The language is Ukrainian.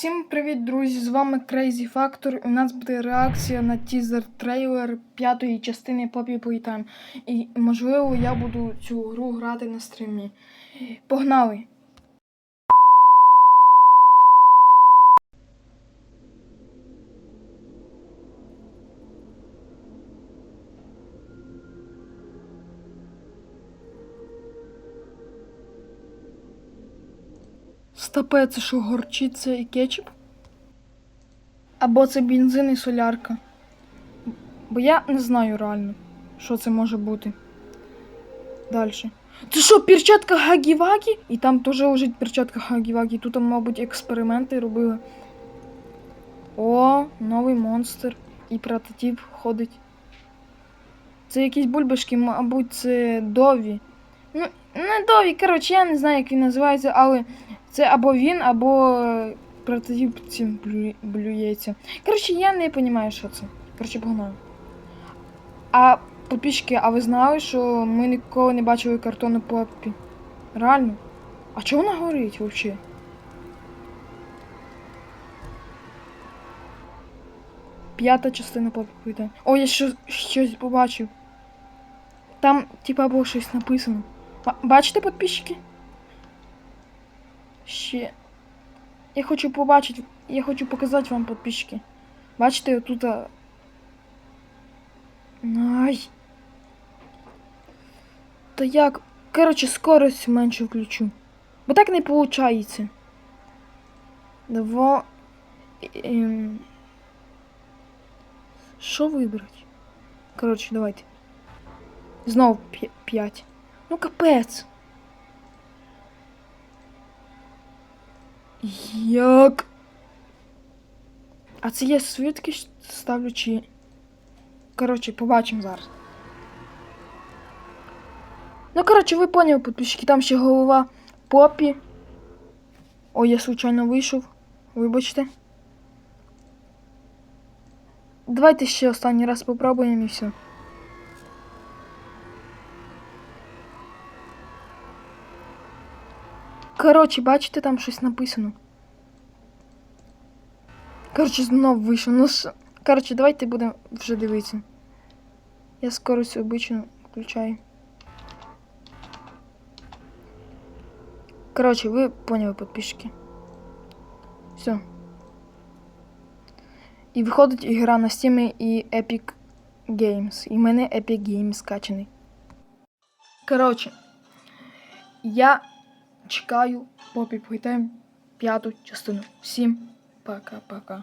Всім привіт, друзі! З вами Crazy Factor. І у нас буде реакція на тізер трейлер п'ятої частини Poppy Playtime. І можливо я буду цю гру грати на стрімі. Погнали! Стопе, це що горчиця і кетчуп? Або це бензин і солярка. Бо я не знаю реально, що це може бути. Далі. Це що, перчатка Хагі-Вагі? І там теж лежить перчатка Хагі-Вагі. Тут, мабуть, експерименти робили. О, новий монстр. І прототип ходить. Це якісь бульбашки, мабуть, це дові. Ну, не дові, коротше, я не знаю, як він називається, але це або він, або е, прототип цим блюється. Коротше, я не розумію, що це. Коротше, погнали. А підписчики, а ви знали, що ми ніколи не бачили картону Поппі? Реально? А чого вона горить взагалі? П'ята частина Поппі. О, я що, щось побачив. Там, типа, було щось написано. Бачите, підписчики? Ще. Я хочу побачити, я хочу показати вам підписчики. Бачите, отут. а, Ай. Та як? Коротше, скорость менше включу. Бо так не виходить. Два. Ем... Що вибрати? Коротше, давайте. Знову п'я- п'ять. Ну капець. Як? А це я свідки ж ставлю чи. Коротше, побачимо зараз. Ну, коротше, ви поняли, підписчики, там ще голова Попі. Ой, я случайно вийшов. Вибачте. Давайте ще останній раз попробуємо і все. Коротше, бачите, там щось написано. Коротше, знов вийшов. Ну, коротше, давайте будемо вже дивитися. Я скорость обичну включаю. Коротше, ви поняли, підписчики. Все. І виходить ігра на Steam і Epic Games. І в мене Epic Games скачаний. Коротше, я чекаю Попі Playtime п'яту частину. Всім пока-пока.